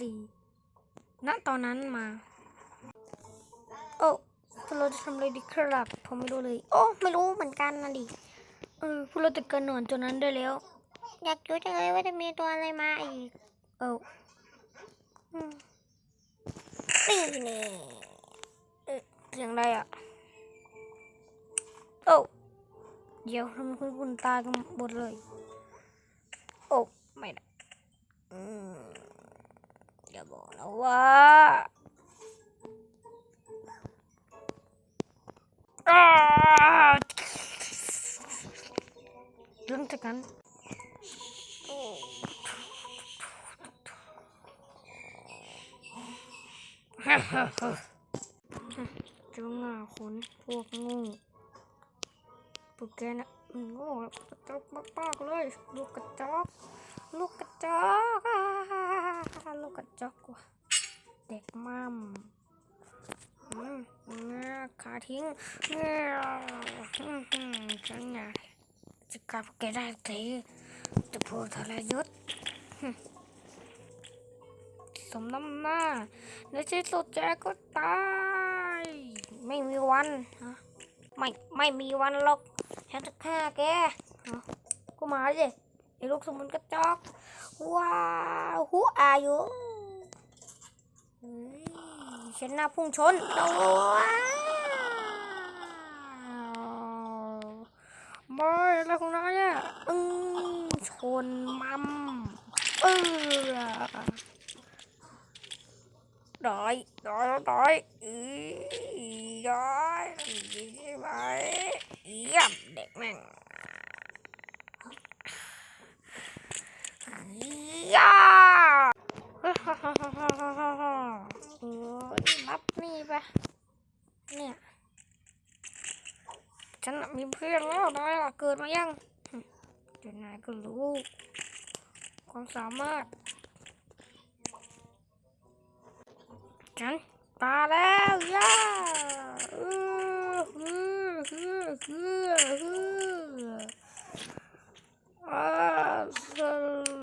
สี่ณตอนนั้นมา โอ้พวกเราจะทำอะไรดีครับผมไม่รู้เลย โอ้ไม่รู้เหมือนกันนะดิเออพวกเราจะกินหนอนตัวนั้นได้แล้ว อยากรู้จังเลยว่าจะมีตัวอะไรมาอีกเอออืมนี่นี่เอ๊ะเสียงอะไรอะโอ้เดี๋ยวทำไมคุณคุณตากันหมดเลย โอ้ไม่ได้อืม อย่าบอกนะว่าอ้าวหลังจากนั้นฮ่าฮ่าฮ่าจ้าหน้าคนพวกงูพวกแกน่ะมันโง่กระจอกมากๆเลย ลูกกระจอก ลูกกระจอกอ่า ลูกกระจอกว่ะเด็กมั่มอืมเนี่ยขาทิ้งเนี่ยอืมฉันน่ะจะกลับแกได้ทีจะพูดทรยศสมน้ำหน้าในที่สุดแกก็ตาย ไม่มีวันฮะไม่ ไม่มีวันหรอกฉันจะฆ่าแกก็มาสิ ไอ้ลูกสมุนกระจอก ว้าวหูอายุฉันหน้าพุ่งชนโอ้ว้าวไม่อะไรของนายอะอืมชนมัมเออได้ได้ได้อีได้ดีไหมเยี่ยมเด็กแม่ง ยา ฮ่าฮ่าฮ่าฮ่าฮ่าฮ่าฮ่าโอ้ยรับนี่ไปเนี่ยฉันมีเพื่อนแล้วนายล่ะเกิดมายังเดี๋ยวนายก็รู้ความสามารถฉันตาแล้วย่าเออเออเออเออเออ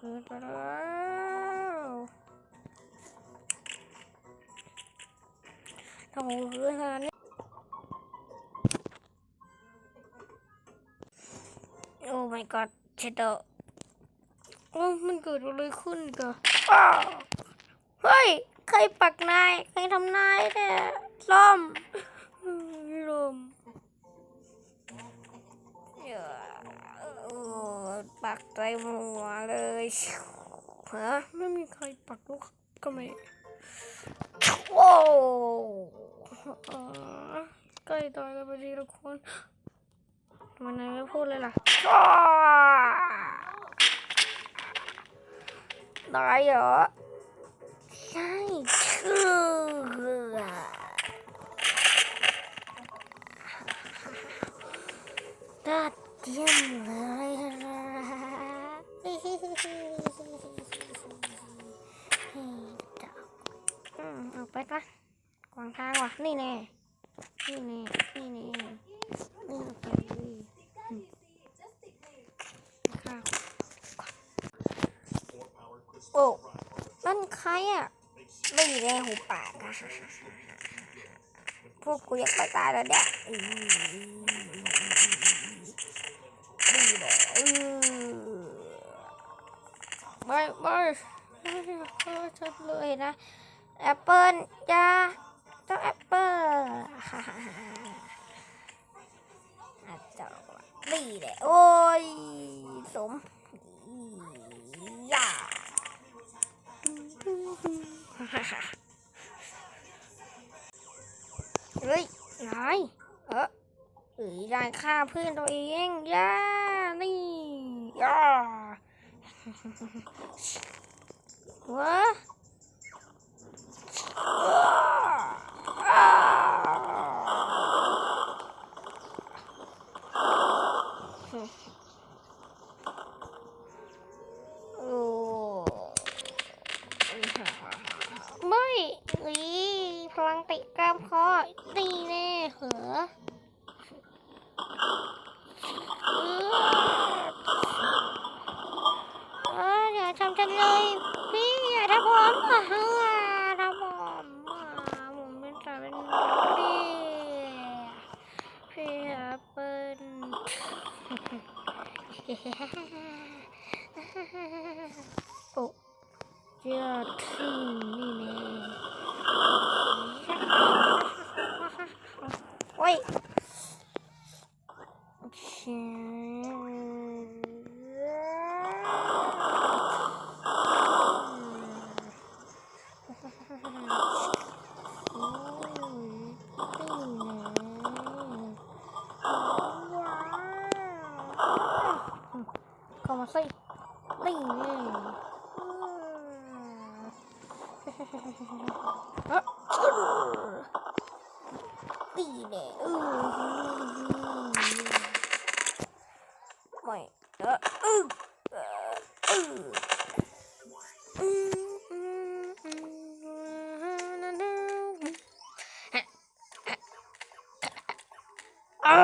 จะขอกิดแล้วถ้าผมเกิดขนาดนี้โอ้ my god เชดเดอโอ้มันเกิดอะไรขึ้นกันเฮ้ย ใครปักนาย ใครทำนายเนี่ยล่ม ปักใจหัวเลยฮะไม่มีใครปักลูกก็ไม่โอ้ใกล้ตายแล้วพอดีทุกคนทำไมนายไม่พูดเลยล่ะตายเหรอใช่ชื่อดาดเยี่ยมเลย ไปปะกวางทางว่ะ นี่แน่ นี่แน่ นี่แน่ นี่โอเคโอ้นั่นใครอะ ไม่มีแรงหูปากอะพวกกูอยากไปตายแล้วเนี่ยอืมดีเลยอืมไม่ไม่ไม่ไม่ชัดเลยนะ แอปเปิลจ้าเจ้าแอปเปิลฮ่าฮ่าฮ่าเจ้าดีเลยโอ้ยสมย่าเฮ้ยนายเออเอ้ยนายฆ่าเพื่อนตัวเองย่านี่ย่าว่า ไม่รีพลังติกรามคอตีแน่เหรอเดี๋ยวจำจันเลย พี่อย่าท้อมอะ โอ้เจ้าที่นี่แน่โอ้ยเชี่ยโอ้ยนี่แน่ว้าวเข้ามาสินี่แน่อืมเอ๊ะนี่แน่อืม ไม่เอออือเอออืออืมอืมอืมนั่นนั่นอ่า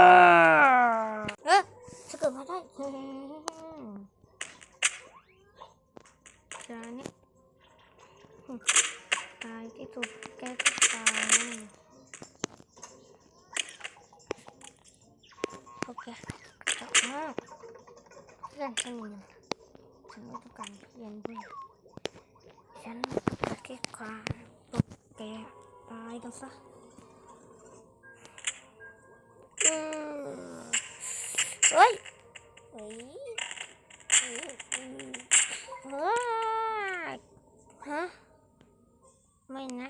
เอ๊ะจะเกิดมาได้อืมจานนี้อืมตายที่สุดแกก็ตายนะโอเคจบมากเพื่อนฉันมีเงิน ฉันม่ต้องการเรียนด้วยฉันต้องการแค่ความปลุกแกตายกันซะเฮ้ยเฮ้ยอืมอืมเฮ้ยฮะ ไม่นะ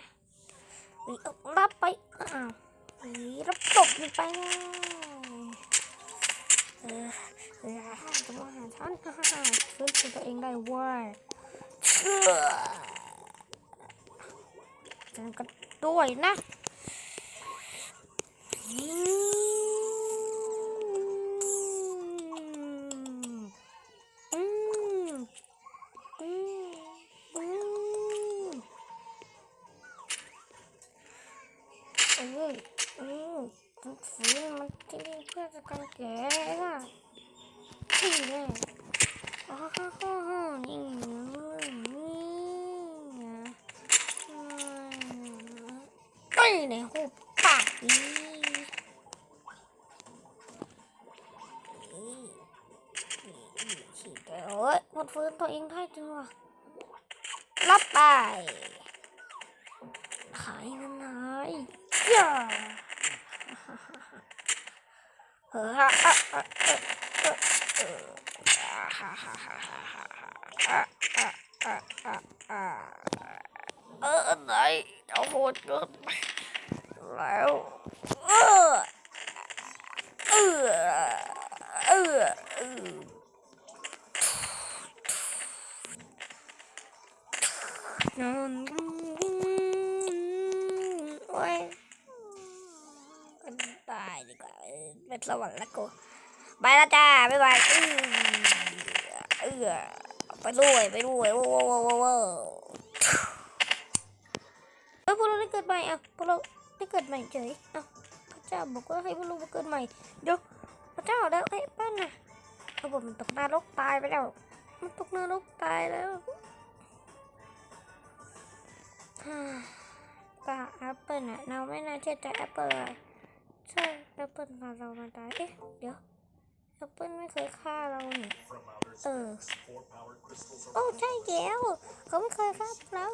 วีเอารับไป อ้าววีรับตบมันไปนะเออเออ จะมาหาฉันฮ่าฮ่าฮ่าฟื้นฟูตัวเองได้ว้ยฉันก็ด้วยนะ ไปในหูปากนี่ฉีดไปโอ้ยหมดฟื้นตัวเองได้จังวะรับไป ขายมันหน่อยย่าเออฮะอะอะเออเออเออฮ่าฮ่าฮ่าฮ่าฮ่าฮ่าอะอะอะอะอะเออไหนเอาโหดเกินไป แล้วเออเออเออเออนั่นโอ้ยตายดีกว่าเป็นสวรรค์แล้วกูไปแล้วจ้าบ๊ายบายเออเออไปด้วยไปด้วยโว้โว้โว้โว้โว้เอ้ยพวกเราได้เกิดใหม่อะ เกิดใหม่เฉยเอะพระเจ้าบอกว่าให้พวกเรามาเกิดใหม่เดี๋ยวพระเจ้าแล้วไอ้ปั้นน่ะเขาบอกมันตกนรกตายไปแล้ว มันตกนรกตายแล้วฮ่าป่าแอปเปิลอะเราไม่น่าเชื่อใจแอปเปิลใช่แอปเปิลพาเรามาตายเอ๊ะเดี๋ยวแอปเปิลไม่เคยฆ่าเรานี่เออโอ้ใช่แล้วเขาไม่เคยฆ่าเรา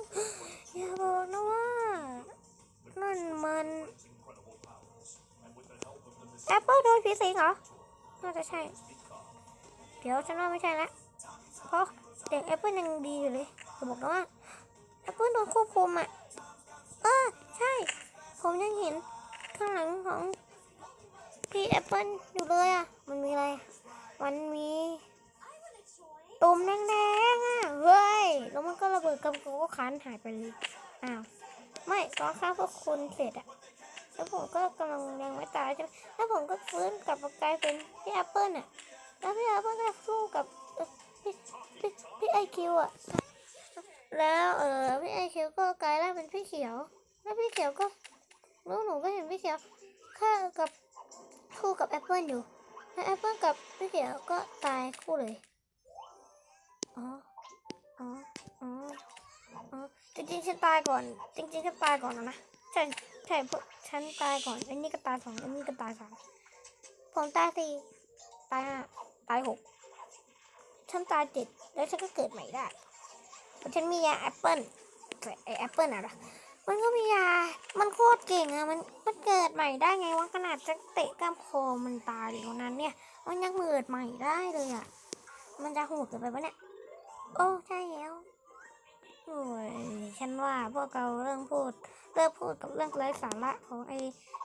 อย่าบอกนะว่า นั่นมันแอปเปิลโดนผีสิงเหรอ น่าจะใช่ เดี๋ยวฉันว่าไม่ใช่ละเพราะเด็กแอปเปิลยังดีอยู่เลยจะบอกนะว่าแอปเปิลโดนควบคุมอะ เออ ใช่ ผมยังเห็นข้างหลังของพี่แอปเปิลอยู่เลยอะ มันมีอะไร มันมีตุ่มแดงๆอะเฮ้ย แล้วมันก็ระเบิดกับก็คันหายไปเลย อ้าว ไม่ตอนฆ่าพวกคุณเสร็จอะแล้วผมก็กำลังยังไม่ตายใช่ไหมแล้วผมก็ฟื้นกลับมากลายเป็นพี่แอปเปิลอะแล้วพี่แอปเปิลก็สู้กับพี่พี่พี่ไอคิวอะแล้วเออพี่ไอเขียวก็กลายร่างเป็นพี่เขียว แล้วพี่เขียวก็ลูกหนูก็เห็นพี่เขียวฆ่ากับคู่กับแอปเปิลอยู่แล้วแอปเปิลกับพี่เขียวก็ตายคู่เลยอ๋ออ๋ออ๋อ จริงๆฉันตายก่อน จริงๆฉันตายก่อนนะใช่ใช่พวกฉันตายก่อนอันนี้ก็ตายสองอันนี้ก็ตายสามผมตายสี่ตายห้าตายหกฉันตายเจ็ดแล้วฉันก็เกิดใหม่ได้เพราะฉันมียาแอปเปิลไอแอปเปิลอะเหรมันก็มียา มันโคตรเก่งอะมันมันเกิดใหม่ได้ไงวะขนาดจะเตะกล้ามคอมันตายอยู่นั้นเนี่ย มันยังเกิดใหม่ได้เลยอะมันจะโหดเกินไปปะเนี่ย โอ้ใช่แล้ว โอ้ยฉันว่าพวกเราเริ่มพูดเริ่มพูดกับเรื่องไร้สาระของไอ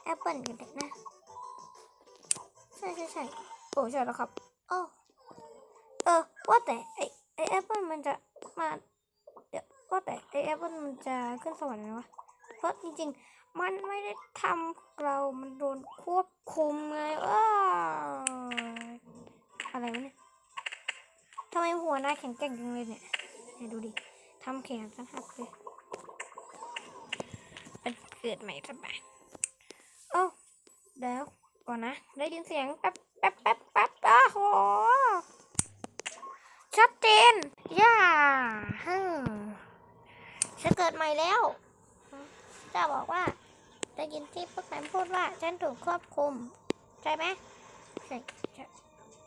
แอปเปิลกันเถอะนะ ใช่ใช่ใช่โอ้ใช่แล้วครับโอ้เออว่าแต่ไอไอแอปเปิลมันจะมาเดี๋ยวว่าแต่ไอแอปเปิลมันจะขึ้นสวรรค์ไหมวะเพราะจริงๆ มันไม่ได้ทำเรา มันโดนควบคุมไงเอออะไรวะเนี่ยทำไมหัวหน้าแข็งแกร่งจังเลยเนี่ยเนี่ยดูดิ ทำแขนสักหักเลยมันเกิดใหม่สบายโอ้เดี๋ยวก่อนนะ ได้ยินเสียงแป๊บแป๊บแป๊บแป๊บอ้โห ชัดเจน ย่าฮึฉันเกิดใหม่แล้วจะบอกว่าได้ยินที่พวกนั้นพูดว่าฉันถูกควบคุม ใช่ไหมใช่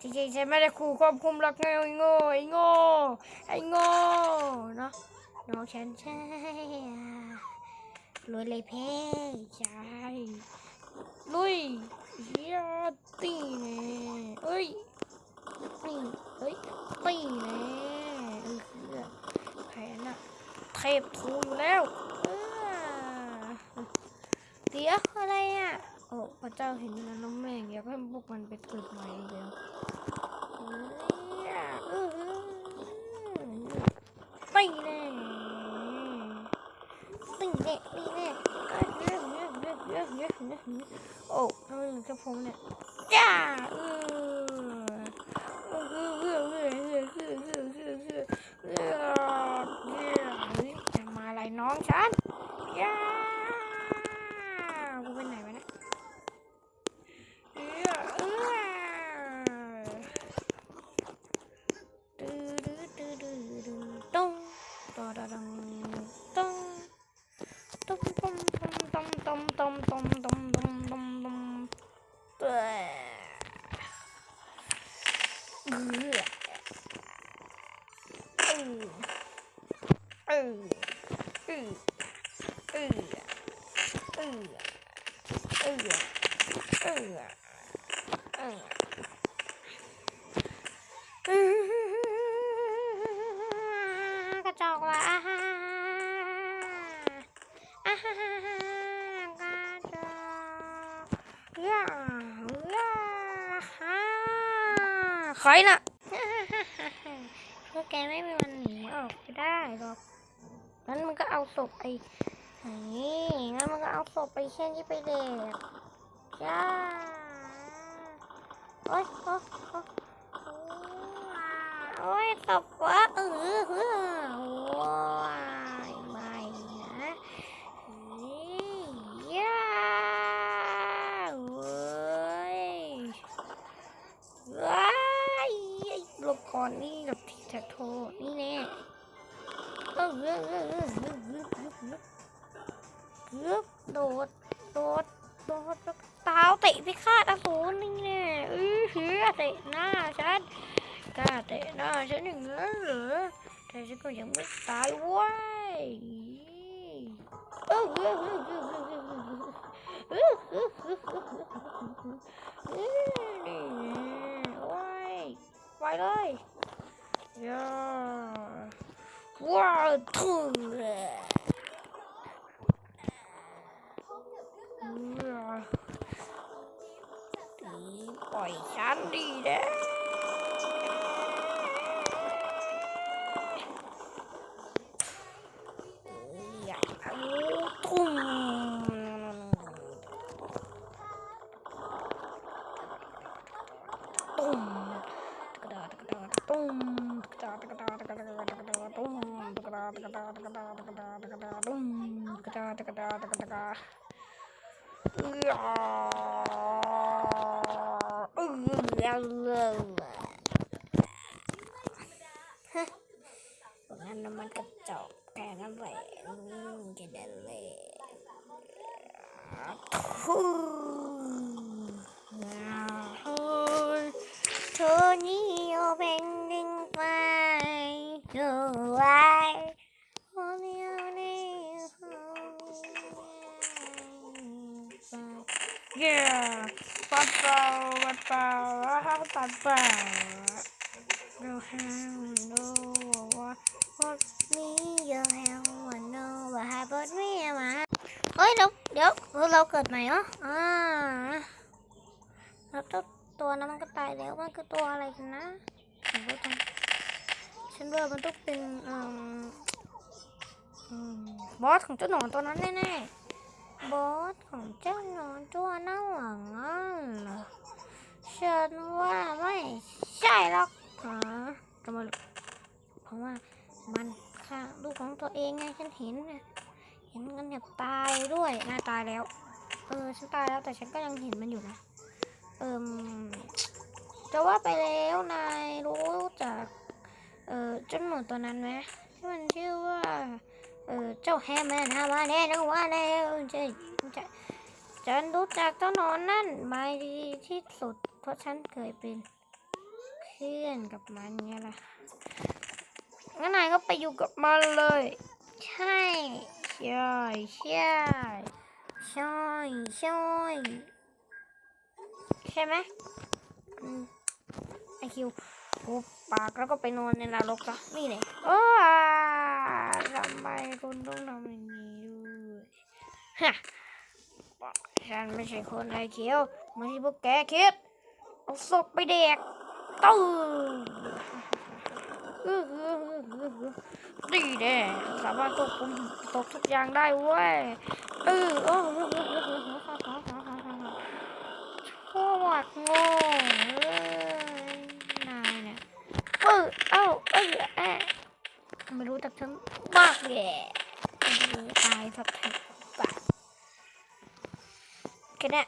จริงๆฉันไม่ได้ขู่ควบคุมหรอกไงไอ้โง่ไอ้โง่ไอ้โง่เนาะน้องฉันใช่รวยเลยเพ่ใช่ลุยเฮียตีเน่เอ้ยตีเอ้ยตีเน่เออคือแผนอะเทพทูอยู่แล้วเออเดี๋ยวอะไรอะ โอ้พระเจ้าเห็นนะน้องแม่งอย่าเพิ่มพวกมันไปเกิดใหม่เดียวตีแน่ตีแน่ตีแน่ยโอ้ทำไมถึงจะพงเนี่ยจ้า อาฮ่าฮ่าฮ่ากระจอกย่าย่าฮ่าใครน่ะพวกแกไม่มีวันหนีออกไปได้หรอกงั้นมันก็เอาศพไอ้นี่งั้นมันก็เอาศพไปเช่นที่ไปเด็กจ้าโอ๊ยโอ๊ยโอ๊ยโอ๊ยศพวะเออ อนนี่กับทิกแท็กโทนี่แน่เออเออเออเออเออโดด โดด โดดตาวเตะพิฆาตอสูรนี่แน่เออเฮือเตะหน้าฉันกล้าเตะหน้าฉันอย่เงนั้นเหรอแต่ฉันก็ยังไม่ตายว้ายเออเออเออเออเออเออ ไปเลยย่าว้าวทุเรดีปล่อยฉันดีเด้ ตุ้มตาตกตาตกตาตกตาตุ้งตาตาตกตาตกตาตกตาตกตาตุ้งตาตาตกตาตกตาเออเออฮะงั้นมันกระจกแต่น้ำไหลจะเดินเลยทุเธอนี่เป็น ไว้โอ้ยโอ้ยนี่ Yeah ปัดเป่าปัดเป่าปัดเป่าดูฮาวดูว่าวันนี้เยอะแล้ววันโนว่าให้บดมีมาเฮ้ยเดี๋ยวเดี๋ยวเราเกิดใหม่เหรออ่าแล้วตัวตัวนั้นมันก็ตายแล้วมันคือตัวอะไรกันนะฉันรู้จัง ฉันว่ามันต้องเป็นออบอสของเจ้าหนอนตัวนั้นแน่ๆ บอสของเจ้าหนอนตัวนั่งหลังนั่นฉันว่าไม่ใช่หรอกฮะทำไมล่ะเพราะว่ามันฆ่าลูกของตัวเองไงฉันเห็นนะเห็นมันแบบตายด้วยน่าตายแล้ว เออฉันตายแล้วแต่ฉันก็ยังเห็นมันอยู่นะ เอิมจะว่าไปแล้วนายรู้จัก เออเจ้าหนูตัวนั้นไหมที่มันชื่อว่า เออเจ้าแฮมแมนฮามาแน่นว่าแล้วใช่ใช่ฉันรู้จักเจ้านอนนั่นไมาดีที่สุด เพราะฉันเคยเป็นเพื่อนกับมันไงล่ะงั้นนายก็ไปอยู่กับมันเลย ใช่ใช่ใช่ใช่ใช่ใช่ไหมไอคิว หุบปากแล้วก็ไปนอนในนรกซะนี่เลยโอ้ทำไมคุณต้องทำอย่างนี้ด้วยฮะฉันไม่ใช่คนไอเขียวเหมือนที่พวกแกคิดเอาศพไปแดกตู้อื้อหือหือหือหือดีแน่สามารถควบคุมศพทุกอย่างได้เว้ยเออโอ้โหโคตรโง่เอ้ยนายเนี่ย เออเอ้าเออแอะไม่รู้จักฉันมากแย่ตายสักทีปะแค่นี้